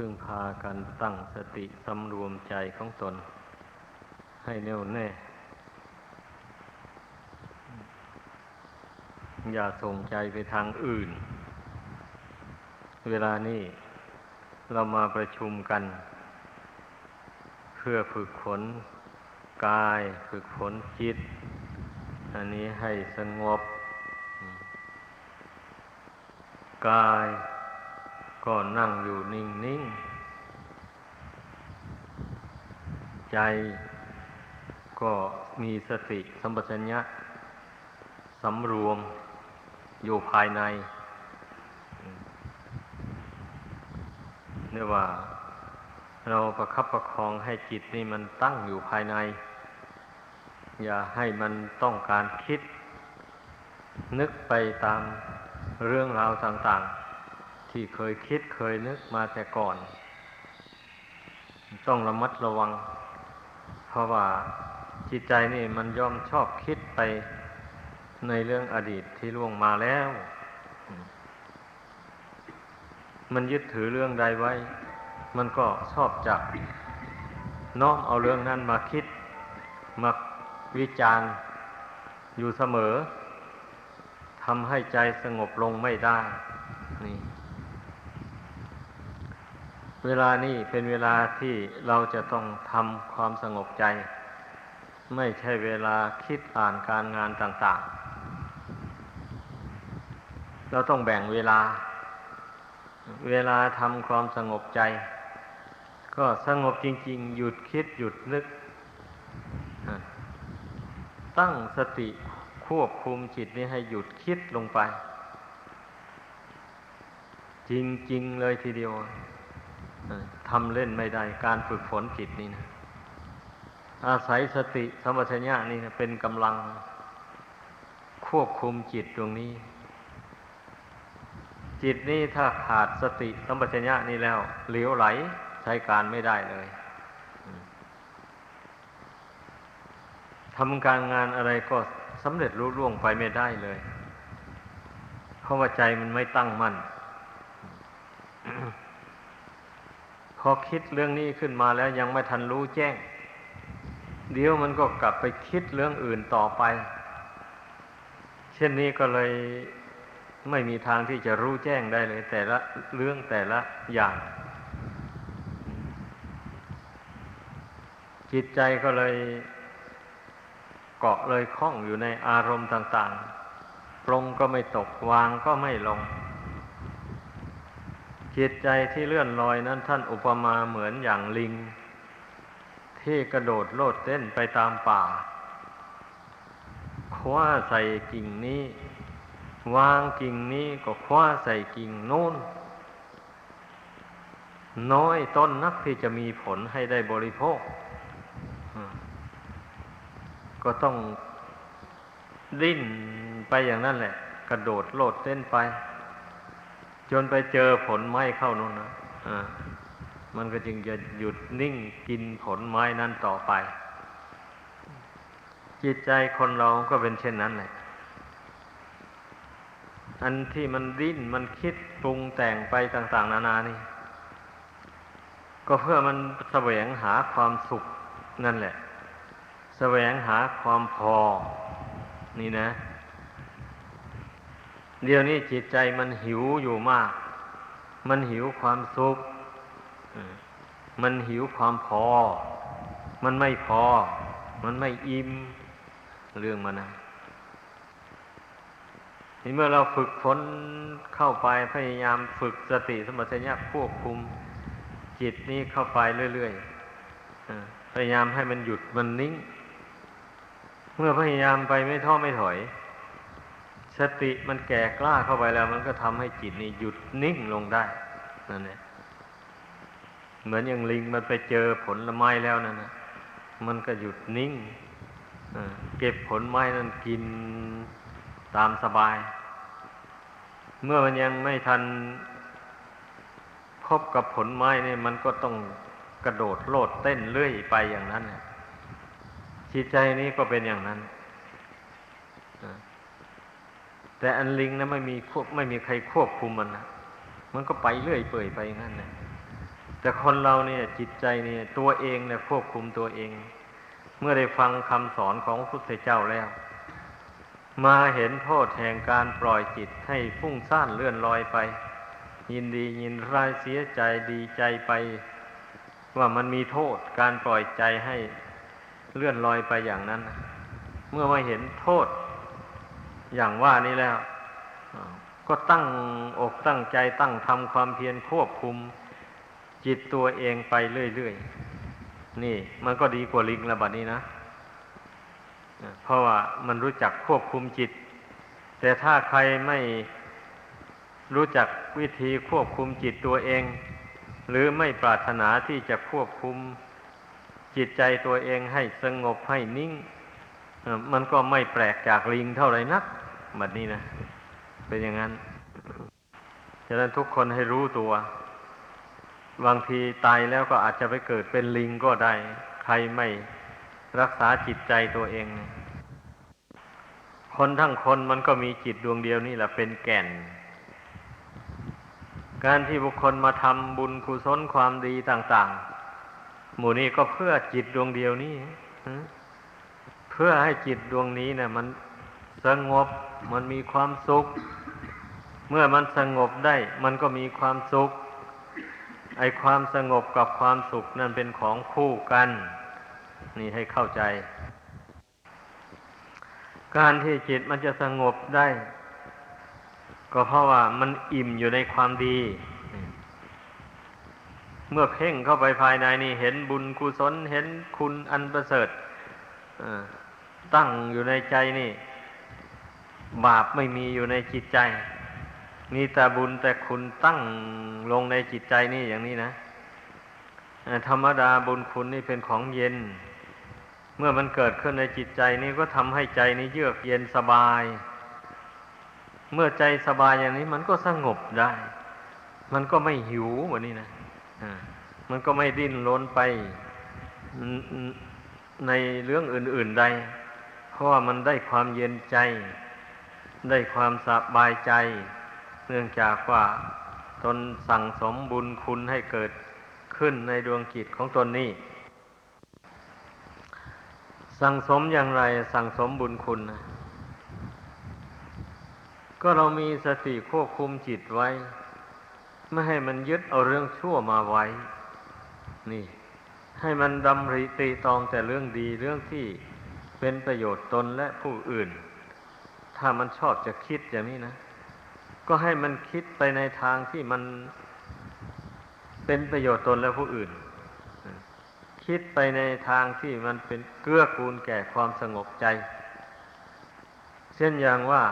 พึ่งพากันตั้งสติสำรวมใจของตน ให้แน่วแน่ อย่าส่งใจไปทางอื่น เวลานี้เรามาประชุมกัน เพื่อฝึกฝนกายฝึกฝนจิต อันนี้ให้สงบ กาย ก็นั่งอยู่นิ่ง ๆ ใจก็มีสติสัมปชัญญะสำรวมอยู่ภายในเรียกว่า เราประคับประคองให้จิตนี่มันตั้งอยู่ภายใน อย่าให้มันต้องการคิด นึกไปตามเรื่องราวต่าง ๆ ที่เคยคิดเคยนึกมาแต่ก่อน ต้องระมัดระวัง เพราะว่าจิตใจนี่มันย่อมชอบคิดไปในเรื่องอดีตที่ล่วงมาแล้ว มันยึดถือเรื่องใดไว้ มันก็ชอบจับน้อมเอาเรื่องนั้นมาคิด มาวิจารณ์อยู่เสมอทำให้ใจสงบลงไม่ได้ นี่ เวลานี้เป็นเวลาที่เราจะต้องทำความสงบใจ ไม่ใช่เวลาคิดอ่านการงานต่างๆ เราต้องแบ่งเวลา เวลาทำความสงบใจ ก็สงบจริง ๆ หยุดคิดหยุดนึก ตั้งสติควบคุมจิตนี้ให้หยุดคิดลงไป จริง ๆ เลยทีเดียว ทำเล่นไม่ได้ การฝึกฝนจิตนี่นะ อาศัยสติสมัชัญญานี่นะเป็นกำลังควบคุมจิตตรงนี้ จิตนี่ถ้าขาดสติสัมปชัญญะนี่แล้ว เหลวไหลใช้การไม่ได้เลยทำการงานอะไรก็สำเร็จรุ่ร่วงไปไม่ได้เลย เพราะว่าใจมันไม่ตั้งมั่น พอคิดเรื่องนี้ขึ้นมาแล้วยังไม่ทันรู้แจ้ง เดี๋ยวมันก็กลับไปคิดเรื่องอื่นต่อไป เช่นนี้ก็เลยไม่มีทางที่จะรู้แจ้งได้เลย แต่ละเรื่องแต่ละอย่าง จิตใจก็เลยเกาะเลยคล้องอยู่ในอารมณ์ต่าง ๆ ปรงก็ไม่ตกวางก็ไม่ลง จิตใจที่เลื่อนลอยนั้นท่านอุปมาเหมือนอย่างลิง ที่กระโดดโลดเต้นไปตามป่า คว้าใส่กิ่งนี้ วางกิ่งนี้ก็คว้าใส่กิ่งโน้น น้อยต้นนักที่จะมีผลให้ได้บริโภค ก็ต้องดิ้นไปอย่างนั้นแหละ กระโดดโลดเต้นไป จนไปเจอผลไม้เข้านู่นนะะมันก็จึงจะหยุดนิ่งกินผลไม้นั้นต่อไป จิตใจคนเราก็เป็นเช่นนั้นแหละอันที่มันดิ้นมันคิดปรุงแต่งไปต่าง ๆ นานานี่ ก็เพื่อมันแสวงหาความสุขนั่นแหละ แสวงหาความพอ นี่นะ เดี๋ยวนี้จิตใจมันหิวอยู่มาก มันหิวความสุข มันหิวความพอ มันไม่พอ มันไม่อิ่ม เรื่องมันนะทีเมื่อเราฝึกฝนเข้าไปพยายามฝึกสติสมัชัญญะควบคุม จิตนี้เข้าไปเรื่อยๆพยายามให้มันหยุดมันนิ่ง เมื่อพยายามไปไม่ท้อไม่ถอย สติมันแก่กล้าเข้าไปแล้ว มันก็ทำให้จิตนี่หยุดนิ่งลงได้นั่นแหละเหมือนอย่างลิงมันไปเจอผลไม้แล้วนั่นนะมันก็หยุดนิ่งเก็บผลไม้นั้นกินตามสบาย เมื่อมันยังไม่ทันพบกับผลไม้นี่มันก็ต้องกระโดดโลดเต้นเลื่อยไปอย่างนั้นจิตใจนี้ก็เป็นอย่างนั้น แต่อันลิงนะไม่มีควบไม่มีใครควบคุมมันนะมันก็ไปเรื่อยเปื่อยไปงั้นนะแต่คนเราเนี่ยจิตใจเนี่ยตัวเองเนี่ยควบคุมตัวเอง เมื่อได้ฟังคำสอนของพระพุทธเจ้าแล้ว มาเห็นโทษแห่งการปล่อยจิตให้ฟุ้งซ่านเลื่อนลอยไป ยินดียินร้ายเสียใจดีใจไป ว่ามันมีโทษการปล่อยใจให้เลื่อนลอยไปอย่างนั้น เมื่อมาเห็นโทษ อย่างว่านี้แล้วก็ตั้งอกตั้งใจตั้งทำความเพียรควบคุม จิตตัวเองไปเรื่อยๆ นี่มันก็ดีกว่าลิงระบัดนี้นะ เพราะว่ามันรู้จักควบคุมจิต แต่ถ้าใครไม่รู้จักวิธีควบคุมจิตตัวเอง หรือไม่ปรารถนาที่จะควบคุมจิตใจตัวเองให้สงบให้นิ่ง มันก็ไม่แปลกจากลิงเท่าไหร่นักแบบนี้นะ เป็นอย่างนั้นฉะนั้นทุกคนให้รู้ตัว บางทีตายแล้วก็อาจจะไปเกิดเป็นลิงก็ได้ ใครไม่รักษาจิตใจตัวเอง คนทั้งคนมันก็มีจิตดวงเดียวนี่แหละเป็นแก่น การที่บุคคลมาทำบุญกุศลความดีต่าง ๆ หมู่นี้ก็เพื่อจิตดวงเดียวนี้ พื่อให้จิตดวงนี้เนี่ยมันสงบมันมีความสุข เมื่อมันสงบได้ มันก็มีความสุข ไอความสงบกับความสุขนั่นเป็นของคู่กัน นี่ให้เข้าใจ การที่จิตมันจะสงบได้ ก็เพราะว่ามันอิ่มอยู่ในความดี เมื่อเพ่งเข้าไปภายในนี่เห็นบุญกุศลเห็นคุณอันประเสริฐ ตั้งอยู่ในใจนี่ บาปไม่มีอยู่ในจิตใจ มีแต่บุญแต่คุณตั้งลงในจิตใจนี่อย่างนี้นะธรรมดาบุญคุณนี่เป็นของเย็น เมื่อมันเกิดขึ้นในจิตใจนี่ก็ทำให้ใจนี้เยือกเย็นสบาย เมื่อใจสบายอย่างนี้มันก็สงบได้ มันก็ไม่หิวเหมือนนี้นะมันก็ไม่ดิ้นรนไปในเรื่องอื่น ๆใด เพราะว่ามันได้ความเย็นใจ ได้ความสบายใจ เนื่องจากว่าตนสั่งสมบุญคุณให้เกิดขึ้นในดวงจิตของตนนี้ สั่งสมอย่างไรสั่งสมบุญคุณนะก็เรามีสติควบคุมจิตไว้ ไม่ให้มันยึดเอาเรื่องชั่วมาไว้ นี่ ให้มันดำริตีตองแต่เรื่องดีเรื่องที่ เป็นประโยชน์ตนและผู้อื่น ถ้ามันชอบจะคิดอย่างนี้นะ ก็ให้มันคิดไปในทางที่มันเป็นประโยชน์ตนและผู้อื่น คิดไปในทางที่มันเป็นเกื้อกูลแก่ความสงบใจ เช่นอย่างว่า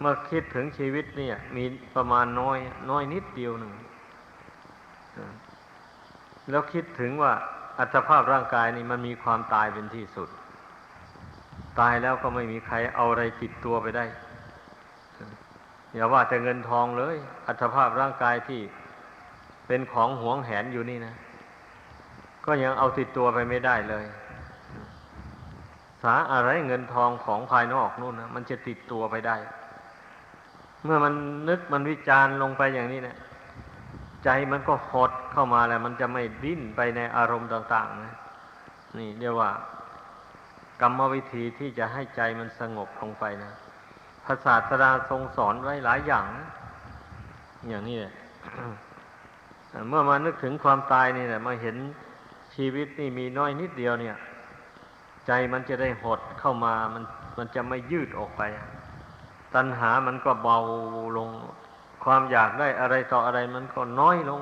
เมื่อคิดถึงชีวิตเนี่ย มีประมาณน้อยน้อยนิดเดียวหนึ่งแล้วคิดถึงว่าอัตภาพร่างกายนี่มันมีความตายเป็นที่สุด ตายแล้วก็ไม่มีใครเอาอะไรติดตัวไปได้ อย่าว่าแต่เงินทองเลย อัตภาพร่างกายที่เป็นของหวงแหนอยู่นี่นะ ก็ยังเอาติดตัวไปไม่ได้เลย สาอะไรเงินทองของภายนอกนู่นนะมันจะติดตัวไปได้ เมื่อมันนึกมันวิจารณ์ลงไปอย่างนี้เนะี่ยใจมันก็หดเข้ามาแล้ว มันจะไม่ดิ้นไปในอารมณ์ต่าง ๆ นะ นี่เรียกว่า กรรมวิธีที่จะให้ใจมันสงบลงไปนะพระศาสดาทรงสอนไว้หลายอย่าง อย่างนี้แหละเมื่อมานึกถึงความตายนี่แหละมาเห็นชีวิตนี่มีน้อยนิดเดียวเนี่ย ใจมันจะได้หดเข้ามามันมันจะไม่ยืดออกไป ตัณหามันก็เบาลง ความอยากได้อะไรต่ออะไรมันก็น้อยลง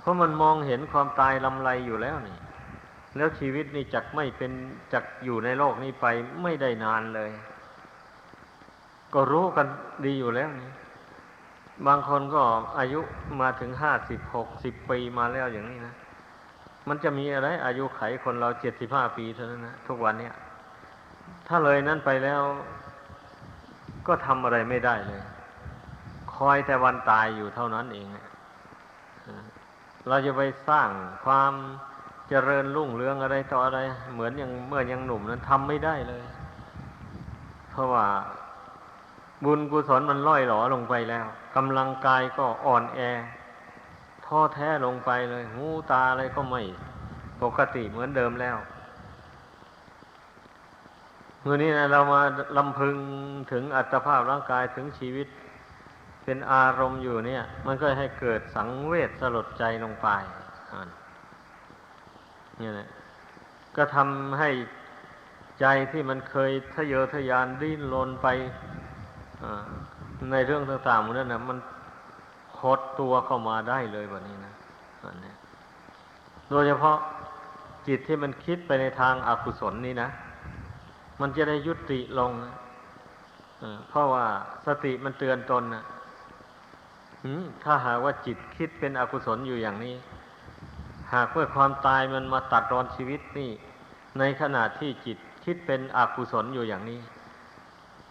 เพราะมันมองเห็นความตายลำไรอยู่แล้วนี่ แล้วชีวิตนี่จักไม่เป็นจักอยู่ในโลกนี้ไปไม่ได้นานเลย ก็รู้กันดีอยู่แล้วนี่บางคนก็อายุมาถึงห้าสิบหกสิบปีมาแล้วอย่างนี้นะ มันจะมีอะไร อายุไขคนเราเจ็ดสิบห้าปีเท่านั้นนะทุกวันเนี้ยถ้าเลยนั้นไปแล้ว ก็ทำอะไรไม่ได้เลย คอยแต่วันตายอยู่เท่านั้นเอง เราจะไปสร้างความ เจริญรุ่งเรืองอะไรต่ออะไร เหมือนอย่างเมื่อยังหนุ่มนั้นทำไม่ได้เลย เพราะว่าบุญกุศลมันล่อยหลอลงไปแล้วกำลังกายก็อ่อนแอทท้อแท้ลงไปเลย หูตาอะไรก็ไม่ปกติเหมือนเดิมแล้วเมื่อนี้นะเรามาลำพึงถึงอัตภาพร่างกายถึงชีวิต เป็นอารมณ์อยู่เนี่ย มันก็ให้เกิดสังเวชสลดใจลงไปอ่า นนี่แหละก็ทำให้ใจที่มันเคยทะเยอทะยานดิ้นรนไปในเรื่องต่างๆหมดนั้นนะมันหดตัวเข้ามาได้เลยแบบนี้นะอันนี้โดยเฉพาะจิตที่มันคิดไปในทางอากุศลนี่นะ มันจะได้ยุติลงนะเพราะว่าสติมันเตือนตนนะถ้าหากว่าจิตคิดเป็นอกุศลอยู่อย่างนี้ หากเมื่อความตายมันมาตัดรอนชีวิตนี่ ในขณะที่จิตคิดเป็นอกุศลอยู่อย่างนี้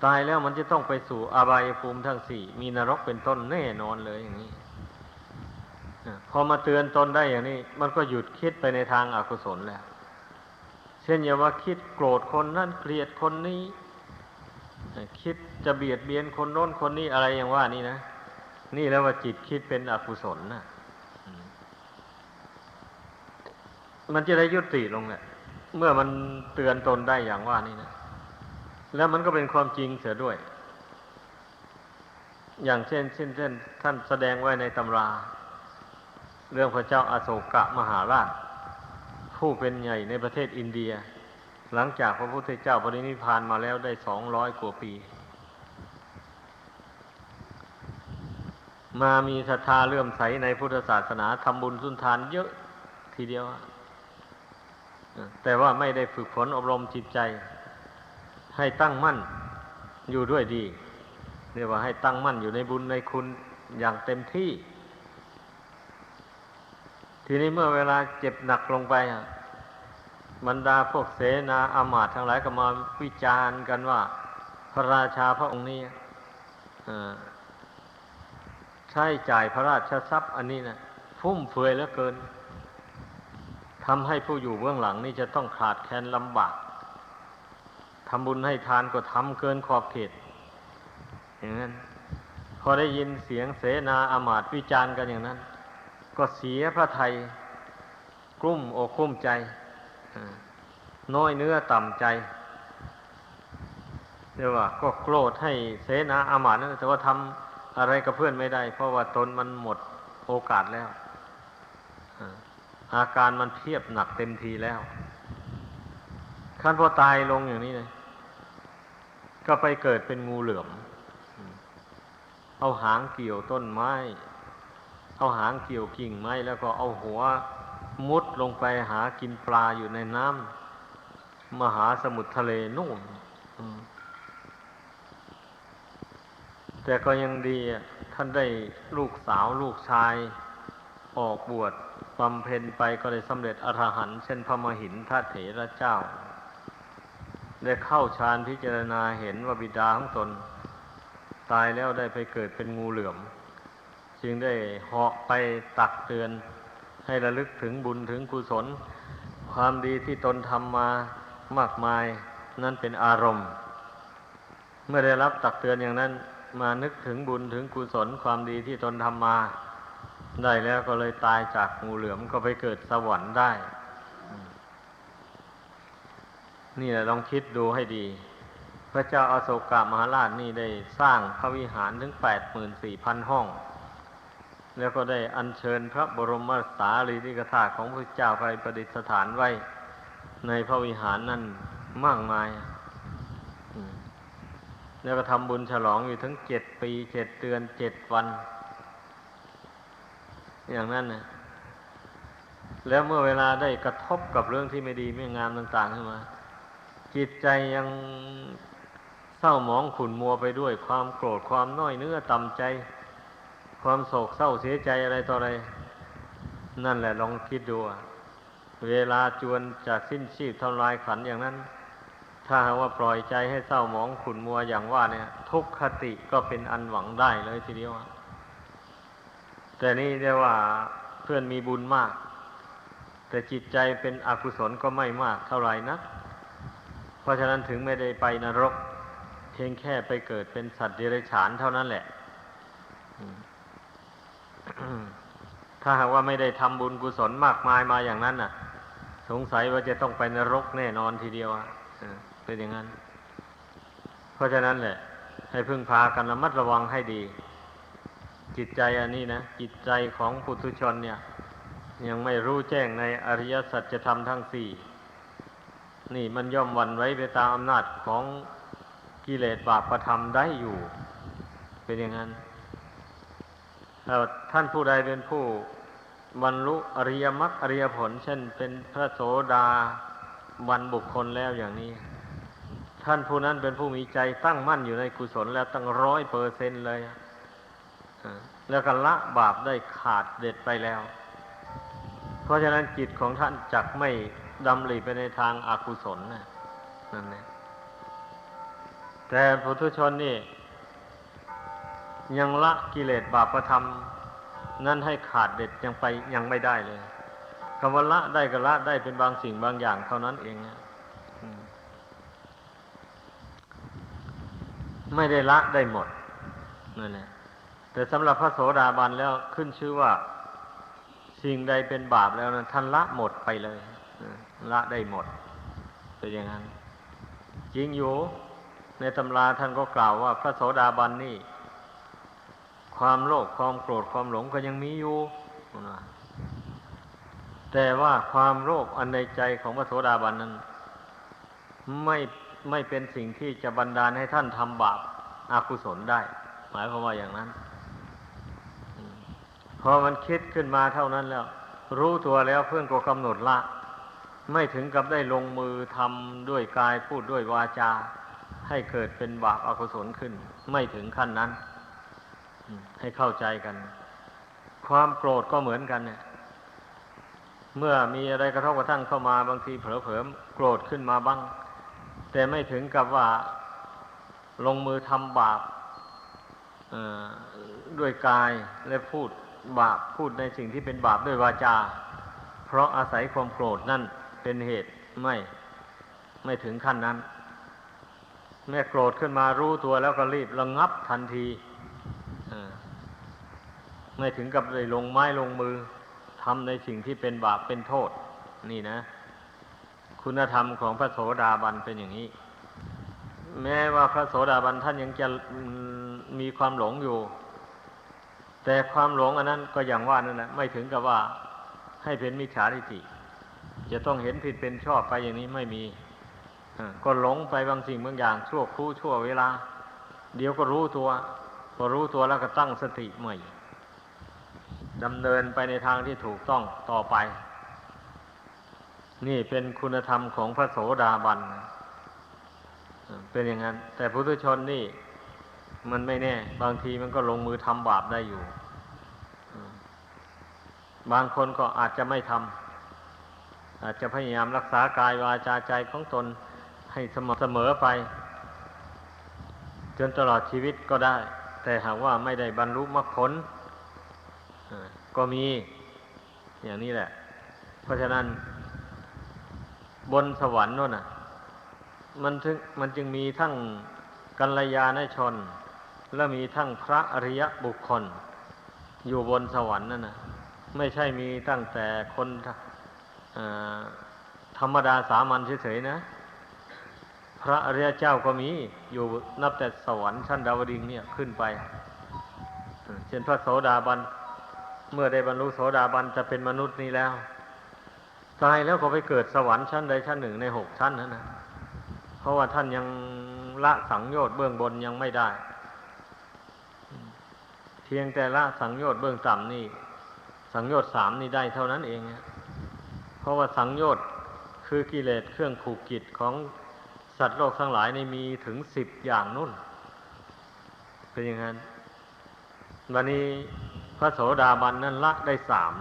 ตายแล้วมันจะต้องไปสู่อบายภูมิทั้งสี่มีนรกเป็นต้นแน่นอนเลยอย่างนี้พอมาเตือนตนได้อย่างนี้ มันก็หยุดคิดไปในทางอากุศลแล้ว เช่นอย่าว่าคิดโกรธคนนั่นเกลียดคนนี้ คิดจะเบียดเบียนคนโน้นคนนี้อะไรอย่างว่านี่นะ นี่แล้วว่าจิตคิดเป็นอกุศลนะ มันจะได้ยุติลงแหละเมื่อมันเตือนตนได้อย่างว่านี่นะแล้วมันก็เป็นความจริงเสียด้วย อย่างเช่นเช่นเช่นท่านแสดงไว้ในตำรา เรื่องพระเจ้าอาโศกะมหาราช ผู้เป็นใหญ่ในประเทศอินเดีย หลังจากพระพุทธเจ้าปรินิพพานมาแล้วได้สองร้อยกว่าปี มามีศรัทธาเลื่อมใสในพุทธศาสนาทำบุญสุนทานเยอะทีเดียว แต่ว่าไม่ได้ฝึกฝนอบรมจิตใจ ให้ตั้งมั่นอยู่ด้วยดีเรียกว่าให้ตั้งมั่นอยู่ในบุญในคุณอย่างเต็มที่ ทีนี้เมื่อเวลาเจ็บหนักลงไปบรรดาพวกเสนาอามาตย์ทั้งหลายก็มาวิจารณ์กันว่า พระราชาพระองค์นี้ใช้จ่ายพระราชทรัพย์อันนี้นะฟุ่มเฟือยเหลือเกิน ทำให้ผู้อยู่เบื้องหลังนี่จะต้องขาดแคลนลำบากทำบุญให้ทานก็ทำเกินขอบเขตอย่างนั้น พอได้ยินเสียงเสนาอามาตวิจารณ์กันอย่างนั้น ก็เสียพระไทยกลุ้มอกกลุ้มใจน้อยเนื้อต่ำใจเรียกว่าก็โกรธให้เสนาอามาตนั่นแต่ว่าทำอะไรกับเพื่อนไม่ได้ เพราะว่าตนมันหมดโอกาสแล้ว อาการมันเทียบหนักเต็มทีแล้วขั้นพอตายลงอย่างนี้เลยก็ไปเกิดเป็นงูเหลือม เอาหางเกี่ยวต้นไม้ เอาหางเกี่ยวกิ่งไม้ แล้วก็เอาหัวมุดลงไปหากินปลาอยู่ในน้ำมหาสมุทรทะเลนู่นแต่ก็ยังดีท่านได้ลูกสาวลูกชายออกบวช บำเพ็ญไปก็ได้สำเร็จอรหันต์เช่นพระมหินทเถระเจ้า ได้เข้าฌานพิจารณาเห็นว่าบิดาของตน ตายแล้วได้ไปเกิดเป็นงูเหลือม จึงได้เหาะไปตักเตือน ให้ระลึกถึงบุญถึงกุศล ความดีที่ตนทำมามากมายนั่นเป็นอารมณ์ เมื่อได้รับตักเตือนอย่างนั้นมานึกถึงบุญถึงกุศลความดีที่ตนทำมา ได้แล้วก็เลยตายจากงูเหลือมก็ไปเกิดสวรรค์ได้ นี่แหละลองคิดดูให้ดี พระเจ้าอาโศกามหาราชนี่ได้สร้างพระวิหารถึงแปดหมื่นสี่พันห้อง แล้วก็ได้อัญเชิญพระบรมสารีริกธาตุของพระเจ้าไปประดิษฐานไว้ ในพระวิหารนั่นมากมาย แล้วก็ทำบุญฉลองอยู่ถึงเจ็ดปีเจ็ดเดือนเจ็ดวัน อย่างนั้นนะแล้วเมื่อเวลาได้กระทบกับเรื่องที่ไม่ดีไม่งามต่างๆขึ้นมา จิตใจยังเศร้าหมองขุ่นมัวไปด้วยความโกรธความน้อยเนื้อต่ำใจ ความโศกเศร้าเสียใจอะไรต่ออะไร นั่นแหละลองคิดดูเวลาจวนจากสิ้นชีพทำลายขันอย่างนั้น ถ้าว่าปล่อยใจให้เศร้าหมองขุ่นมัวอย่างว่าเนี่ย ทุกขติก็เป็นอันหวังได้เลยทีเดียว แต่นี่เรียกว่าเพื่อนมีบุญมาก แต่จิตใจเป็นอกุศลก็ไม่มากเท่าไหร่นะ เพราะฉะนั้นถึงไม่ได้ไปนรก เพียงแค่ไปเกิดเป็นสัตว์เดรัจฉานเท่านั้นแหละ ถ้าหากว่าไม่ได้ทำบุญกุศลมากมายมาอย่างนั้นน่ะ สงสัยว่าจะต้องไปนรกแน่นอนทีเดียวอะเออเป็นอย่างนั้น เพราะฉะนั้นแหละ ให้พึ่งพากันระมัดระวังให้ดี จิตใจอันนี้นะจิตใจของปุถุชนเนี่ย ยังไม่รู้แจ้งในอริยสัจธรรมทั้งสี่นี่มันย่อมวันไว้ไปตามอำนาจของกิเลสบาปประธรรมได้อยู่ เป็นอย่างนั้นถ้าท่านผู้ใดเป็นผู้บรรลุอริยมรรคอริยผล เช่น เป็นพระโสดาบันบุคคลแล้วอย่างนี้ ท่านผู้นั้นเป็นผู้มีใจตั้งมั่นอยู่ในกุศลแล้วตั้งร้อยเปอร์เซนต์เลย แล้วก็ละบาปได้ขาดเด็ดไปแล้ว เพราะฉะนั้นจิตของท่านจักไม่ดำริไปในทางอากุศลนะนั่นแหละแต่ปุถุชนนี่ ยังละกิเลสบาปประธรรม นั่นให้ขาดเด็ดยังไปยังไม่ได้เลยคำว่าละได้ก็ละได้เป็นบางสิ่งบางอย่างเท่านั้นเองนะไม่ได้ละได้หมดนั่นแหละ แต่สำหรับพระโสดาบันแล้วขึ้นชื่อว่า สิ่งใดเป็นบาปแล้วนะท่านละหมดไปเลยละได้หมดเป็นอย่างนั้น จริงอยู่ในตำราท่านก็กล่าวว่า พระโสดาบันนี่ ความโลภความโกรธความหลงก็ยังมีอยู่แต่ว่าความโลภอันในใจของพระโสดาบันนั้น ไม่ไม่เป็นสิ่งที่จะบันดาลให้ท่านทำบาปอากุศลได้ หมายความว่าอย่างนั้น อมันคิดขึ้นมาเท่านั้นแล้ว รู้ตัวแล้วเพื่อนก็กำหนดละ ไม่ถึงกับได้ลงมือทำด้วยกายพูดด้วยวาจา ให้เกิดเป็นบาปอากุศลขึ้น ไม่ถึงขั้นนั้น ให้เข้าใจกัน ความโกรธก็เหมือนกันเนี่ย เมื่อมีอะไรกระทบกระทั่งเข้ามาบางทีเผลอๆโกรธขึ้นมาบ้าง แต่ไม่ถึงกับว่าลงมือทำบาปด้วยกายและพูด บาปพูดในสิ่งที่เป็นบาปด้วยวาจา เพราะอาศัยความโกรธนั่นเป็นเหตุไม่ไม่ถึงขั้นนั้นแม่โกรธขึ้นมารู้ตัวแล้วก็รีบระงับทันทีไม่ถึงกับเลยลงไม้ลงมือทำในสิ่งที่เป็นบาปเป็นโทษ นี่นะ คุณธรรมของพระโสดาบันเป็นอย่างนี้ แม้ว่าพระโสดาบันท่านยังจะมีความหลงอยู่ แต่ความหลงอันนั้นก็อย่างว่านั่นแหละไม่ถึงกับว่าให้เป็นมิจฉาทิฏฐิจะต้องเห็นผิดเป็นชอบไปอย่างนี้ไม่มีก็หลงไปบางสิ่งบางอย่างชั่วครู่ชั่วเวลา เดี๋ยวก็รู้ตัวพอรู้ตัวแล้วก็ตั้งสติใหม่ดำเนินไปในทางที่ถูกต้องต่อไป นี่เป็นคุณธรรมของพระโสดาบัน เป็นอย่างนั้น แต่พุทุชนนี่ มันไม่แน่ บางทีมันก็ลงมือทำบาปได้อยู่ บางคนก็อาจจะไม่ทำอาจจะพยายามรักษากายวาจาใจของตนให้สม่ำเสมอไป จนตลอดชีวิตก็ได้ แต่หากว่าไม่ได้บรรลุมรรคผลก็มีอย่างนี้แหละ เพราะฉะนั้น บนสวรรค์โน่นน่ะ มันถึงมันจึงมีทั้งกัลยาณชน และมีทั้งพระอริยบุคคล อยู่บนสวรรค์นั่นนะไม่ใช่มีตั้งแต่คนธรรมดาสามัญเฉยๆนะ พระอริยเจ้าก็มีอยู่นับแต่สวรรค์ชั้นดาวดึงเนี่ยขึ้นไปเอ่อเช่นพระโสดาบันเมื่อได้บรรลุโสดาบันจะเป็นมนุษย์นี้แล้วตายแล้วก็ไปเกิดสวรรค์ชั้นใดชั้นหนึ่งในหกชั้นนั้นนะเพราะว่าท่านยังละสังโยชน์เบื้องบนยังไม่ได้ เพียงแต่ละสังโยชน์เบื้องต่ำนี่ สังโยชน์สามนี่ได้เท่านั้นเองนะเพราะว่าสังโยชน์คือกิเลสเครื่องผูกกิจของสัตว์โลกทั้งหลายนี่มีถึงสิบอย่างนู่น เป็นอย่างนั้นวันนี้พระโสดาบันนั้นละได้สาม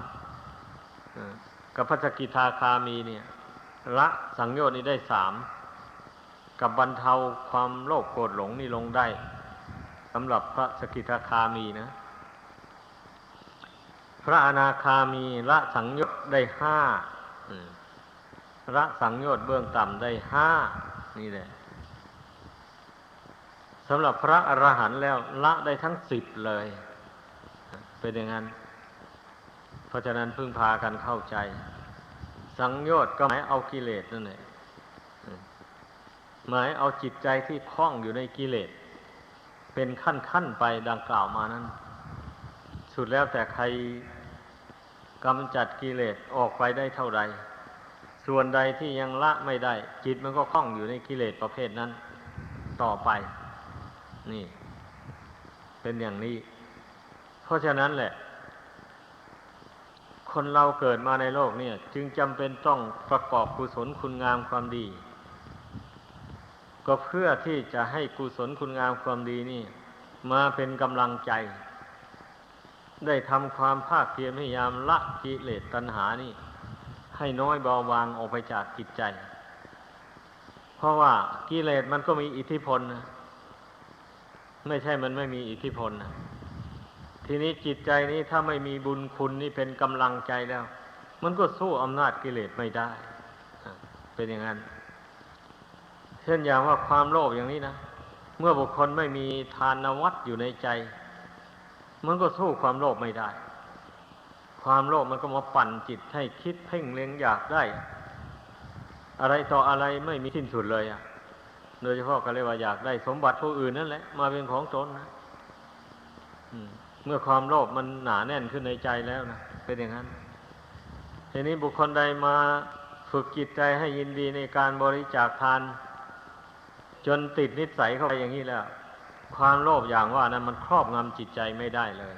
กับพระสกิทาคามีเนี่ย ละสังโยชน์นี้ได้สามกับบรรเทาความโลภโกรธหลงนี่ลงได้ำหรับพระสกิทาคามีนะ พระอนาคามีละสังโยชน์ได้ห้าละสังโยชน์เบื้องต่ำได้ห้านี่แหละสำหรับพระอรหันต์แล้วละได้ทั้งสิบเลย เป็นอย่างนั้น เพราะฉะนั้นพึ่งพากันเข้าใจ สังโยชน์ก็หมายเอากิเลสนั่นแหละหมายเอาจิตใจที่คล้องอยู่ในกิเลส เป็นขั้นขั้นไปดังกล่าวมานั้น สุดแล้วแต่ใครกำจัดกิเลสออกไปได้เท่าใดส่วนใดที่ยังละไม่ได้ จิตมันก็คล้องอยู่ในกิเลสประเภทนั้น ต่อไป นี่ เป็นอย่างนี้ เพราะฉะนั้นแหละ คนเราเกิดมาในโลกเนี่ย จึงจำเป็นต้องประกอบกุศลคุณงามความดี ก็เพื่อที่จะให้กุศลคุณงามความดีนี่ มาเป็นกำลังใจ ได้ทำความภาคเพียรพยายามละกิเลสตัณหานี่ ให้น้อยเบาบางออกไปจากจิตใจ เพราะว่ากิเลสมันก็มีอิทธิพลนะไม่ใช่มันไม่มีอิทธิพลนะทีนี้จิตใจนี้ถ้าไม่มีบุญคุณนี่เป็นกำลังใจแล้ว มันก็สู้อำนาจกิเลสไม่ได้ เป็นอย่างนั้น ช่นอย่างว่าความโลภอย่างนี้นะ เมื่อบุคคลไม่มีทานวัตอยู่ในใจ มันก็สู้ความโลภไม่ได้ ความโลภมันก็มาปั่นจิตให้คิดเพ่งเล็งอยากได้ อะไรต่ออะไรไม่มีสิ้นสุดเลยอะ โดยเฉพาะก็เรียกว่าอยากได้สมบัติผู้อื่นนั่นแหละ มาเป็นของตนนะเมื่อความโลภมันหนาแน่นขึ้นในใจแล้วนะเป็นอย่างนั้นทีนี้บุคคลใดมาฝึกจิตใจให้ยินดีในการบริจาคทาน จนติดนิสัยเข้าไปอย่างนี้แล้ว ความโลภอย่างว่านั้นมันครอบงำจิตใจไม่ได้เลย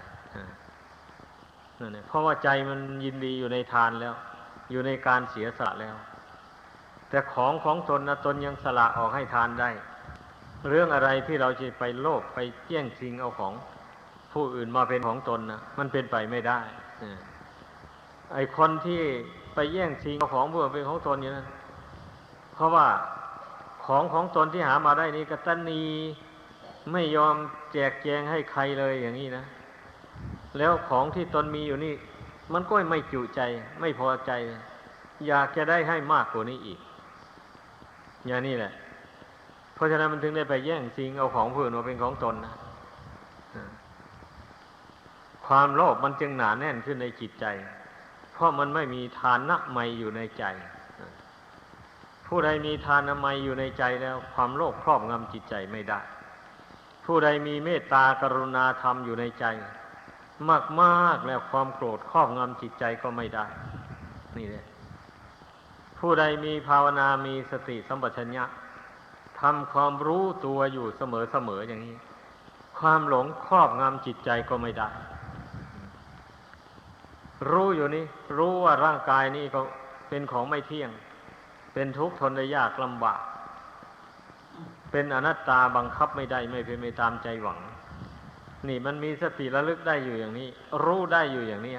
นั่นเพราะว่าใจมันยินดีอยู่ในทานแล้ว อยู่ในการเสียสละแล้ว แต่ของของตนนะตนยังสละออกให้ทานได้ เรื่องอะไรที่เราจะไปโลภไปแย่งชิงเอาของผู้อื่นมาเป็นของตนนะมันเป็นไปไม่ได้ไอคนที่ไปแย่งชิงเอาของผู้อื่นเป็นของตนอย่างนั้นเพราะว่า ของของตนที่หามาได้นี้กตันนีไม่ยอมแจกแจงให้ใครเลยอย่างนี้นะ แล้วของที่ตนมีอยู่นี่ มันก็ไม่จุใจ ไม่พอใจ อยากจะได้ให้มากกว่านี้อีก อย่างนี้แหละ เพราะฉะนั้นมันถึงได้ไปแย่งชิงเอาของผู้อื่นมาเป็นของตนนะความโลภมันจึงหนาแน่นขึ้นในจิตใจ เพราะมันไม่มีทานนะไมอยู่ในใจ ผู้ใดมีทานนะไมอยู่ในใจแล้ว ความโลภครอบงำจิตใจไม่ได้ ผู้ใดมีเมตตากรุณาธรรมอยู่ในใจ มากๆแล้วความโกรธครอบงำจิตใจก็ไม่ได้ นี่เลยผู้ใดมีภาวนามีสติสัมปชัญญะทำความรู้ตัวอยู่เสมอๆอย่างนี้ ความหลงครอบงำจิตใจก็ไม่ได้ รู้อยู่นี่ รู้ว่าร่างกายนี้ก็เป็นของไม่เที่ยง เป็นทุกข์ทนได้ยากลำบาก เป็นอนัตตาบังคับไม่ได้ไม่เป็นไปตามใจหวัง นี่มันมีสติระลึกได้อยู่อย่างนี้ รู้ได้อยู่อย่างนี้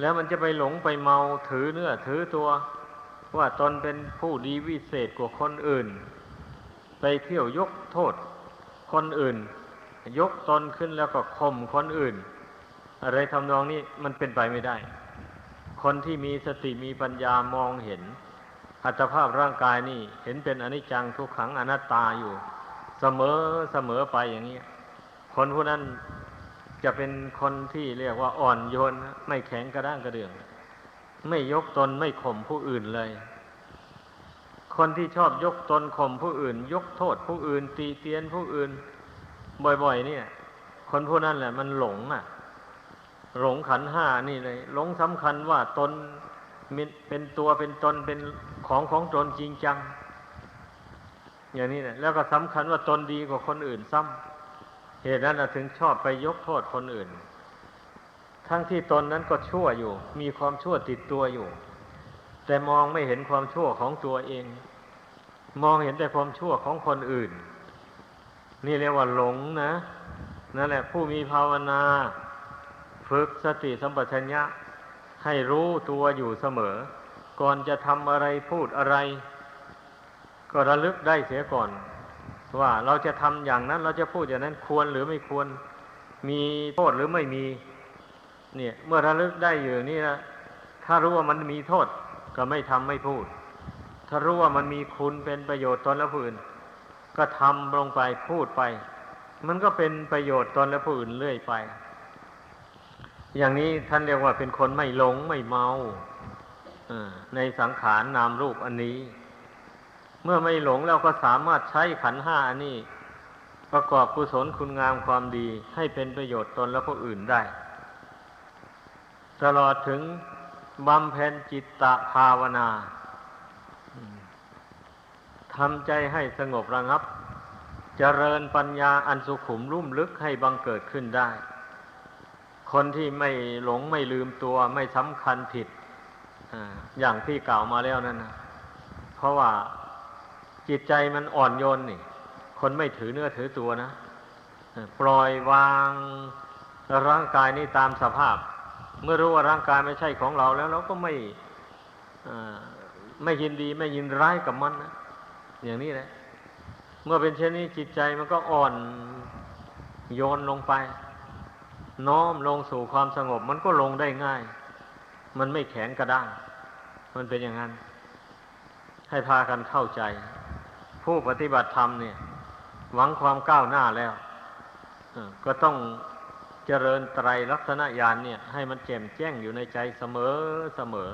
แล้วมันจะไปหลงไปเมาถือเนื้อถือตัว ว่าตนเป็นผู้ดีวิเศษกว่าคนอื่น ไปเที่ยวยกโทษคนอื่น ยกตนขึ้นแล้วก็ข่มคนอื่น อะไรทำนองนี้มันเป็นไปไม่ได้คนที่มีสติมีปัญญามองเห็น อัตภาพร่างกายนี่ เห็นเป็นอนิจจังทุกขังอนัตตาอยู่ เสมอเสมอไปอย่างนี้ คนผู้นั้นจะเป็นคนที่เรียกว่าอ่อนโยนไม่แข็งกระด้างกระเดื่อง ไม่ยกตนไม่ข่มผู้อื่นเลย คนที่ชอบยกตนข่มผู้อื่น ยกโทษผู้อื่น ตีเตียนผู้อื่น บ่อย ๆ เนี่ย คนผู้นั้นแหละ มันหลงอะ หลงขันห้านี่เลย หลงสำคัญว่าตนเป็นตัวเป็นตนเป็น ของของตนจริงจัง อย่างนี้นะแล้วก็สำคัญว่าตนดีกว่าคนอื่นซ้ำเหตุนั้นถึงชอบไปยกโทษคนอื่น ทั้งที่ตนนั้นก็ชั่วอยู่ มีความชั่วติดตัวอยู่ แต่มองไม่เห็นความชั่วของตัวเอง มองเห็นแต่ความชั่วของคนอื่น นี่เรียกว่าหลงนะนั่นแหละผู้มีภาวนาฝึกสติสัมปชัญญะให้รู้ตัวอยู่เสมอ ก่อนจะทำอะไรพูดอะไร ก็ระลึกได้เสียก่อน ว่าเราจะทำอย่างนั้น เราจะพูดอย่างนั้นควรหรือไม่ควร มีโทษหรือไม่มี เนี่ย เมื่อระลึกได้อยู่นี่นะถ้ารู้ว่ามันมีโทษก็ไม่ทำไม่พูด ถ้ารู้ว่ามันมีคุณเป็นประโยชน์ตนและผู้อื่น ก็ทำลงไปพูดไป มันก็เป็นประโยชน์ตนและผู้อื่นเรื่อยไป อย่างนี้ท่านเรียกว่าเป็นคนไม่หลงไม่เมา ในสังขารนามรูปอันนี้ เมื่อไม่หลงเราก็สามารถใช้ขันห้าอันนี้ ประกอบกุศลคุณงามความดีให้เป็นประโยชน์ตนและผู้อื่นได้ ตลอดถึงบำเพ็ญจิตตภาวนาทำใจให้สงบระงับเจริญปัญญาอันสุขุมลุ่มลึกให้บังเกิดขึ้นได้ คนที่ไม่หลงไม่ลืมตัวไม่สำคัญผิด อย่างที่กล่าวมาแล้วนั่นนะเพราะว่าจิตใจมันอ่อนโยนนี่ คนไม่ถือเนื้อถือตัวนะปล่อยวางร่างกายนี้ตามสภาพ เมื่อรู้ว่าร่างกายไม่ใช่ของเราแล้วเราก็ไม่ไม่ยินดีไม่ยินร้ายกับมันนะอย่างนี้แหละ เมื่อเป็นเช่นนี้จิตใจมันก็อ่อนโยนลงไป น้อมลงสู่ความสงบมันก็ลงได้ง่าย มันไม่แข็งกระด้าง มันเป็นอย่างนั้น ให้พากันเข้าใจ ผู้ปฏิบัติธรรมเนี่ย หวังความก้าวหน้าแล้วก็ต้องเจริญไตรลักษณญาณเนี่ย ให้มันแจ่มแจ้งอยู่ในใจเสมอเสมอ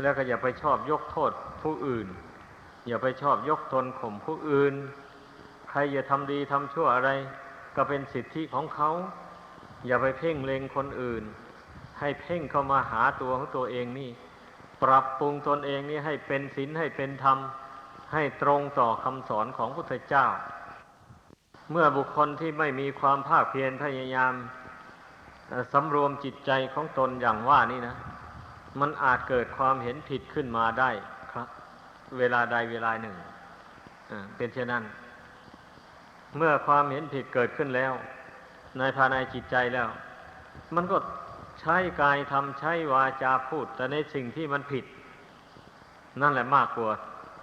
แล้วก็อย่าไปชอบยกโทษผู้อื่น อย่าไปชอบยกตนข่มผู้อื่น ใครอย่าทำดีทำชั่วอะไร ก็เป็นสิทธิของเขา อย่าไปเพ่งเลงคนอื่น ให้เพ่งเข้ามาหาตัวของตัวเองนี่ ปรับปรุงตนเองนี่ให้เป็นศีลให้เป็นธรรม ให้ตรงต่อคำสอนของพุทธเจ้า เมื่อบุคคลที่ไม่มีความภาคเพียรพยายามสำรวมจิตใจของตนอย่างว่านี่นะ มันอาจเกิดความเห็นผิดขึ้นมาได้ครับ เวลาใดเวลาหนึ่งเป็นเช่นนั้น เมื่อความเห็นผิดเกิดขึ้นแล้ว ในภายในจิตใจแล้ว มันก็ ใช้กายทำใช้วาจาพูด แต่ในสิ่งที่มันผิด นั่นแหละมากกว่า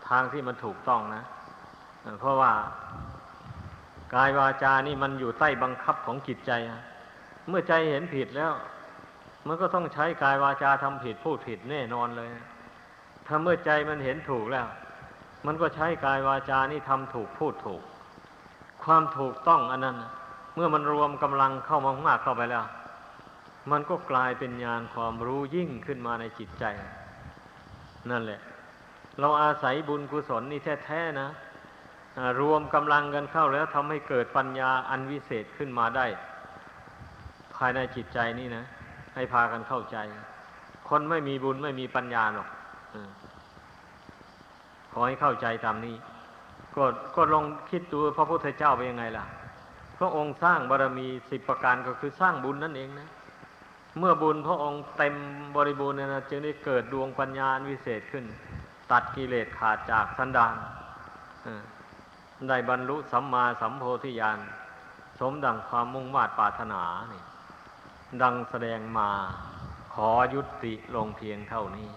ทางที่มันถูกต้องนะ เพราะว่ากายวาจานี่มันอยู่ใต้บังคับของจิตใจ เมื่อใจเห็นผิดแล้ว มันก็ต้องใช้กายวาจาทำผิดพูดผิดแน่นอนเลย ถ้าเมื่อใจมันเห็นถูกแล้ว มันก็ใช้กายวาจานี่ทำถูกพูดถูก ความถูกต้องอันนั้น เมื่อมันรวมกำลังเข้ามามากเข้าไปแล้ว มันก็กลายเป็นญาณความรู้ยิ่งขึ้นมาในจิตใจ นั่นแหละ เราอาศัยบุญกุศลนี่แท้ๆนะรวมกำลังกันเข้าแล้วทำให้เกิดปัญญาอันวิเศษขึ้นมาได้ ภายในจิตใจนี่นะ ให้พากันเข้าใจ คนไม่มีบุญไม่มีปัญญาหรอกอขอให้เข้าใจตามนี้ ก็ก็ลองคิดดูพระพุทธเจ้าเป็นยังไงล่ะ พระองค์สร้างบารมีสิบประการก็คือสร้างบุญนั่นเองนะ เมื่อบุญพระองค์เต็มบริบูรณ์เนี่ยนะจึงได้เกิดดวงปัญญาวิเศษขึ้น ตัดกิเลสขาดจากสันดานได้บรรลุสัมมาสัมโพธิญาณสมดังความมุ่งมา่ปรารถนานี่ดังแสดงมาขอยุติลงเพียงเท่านี้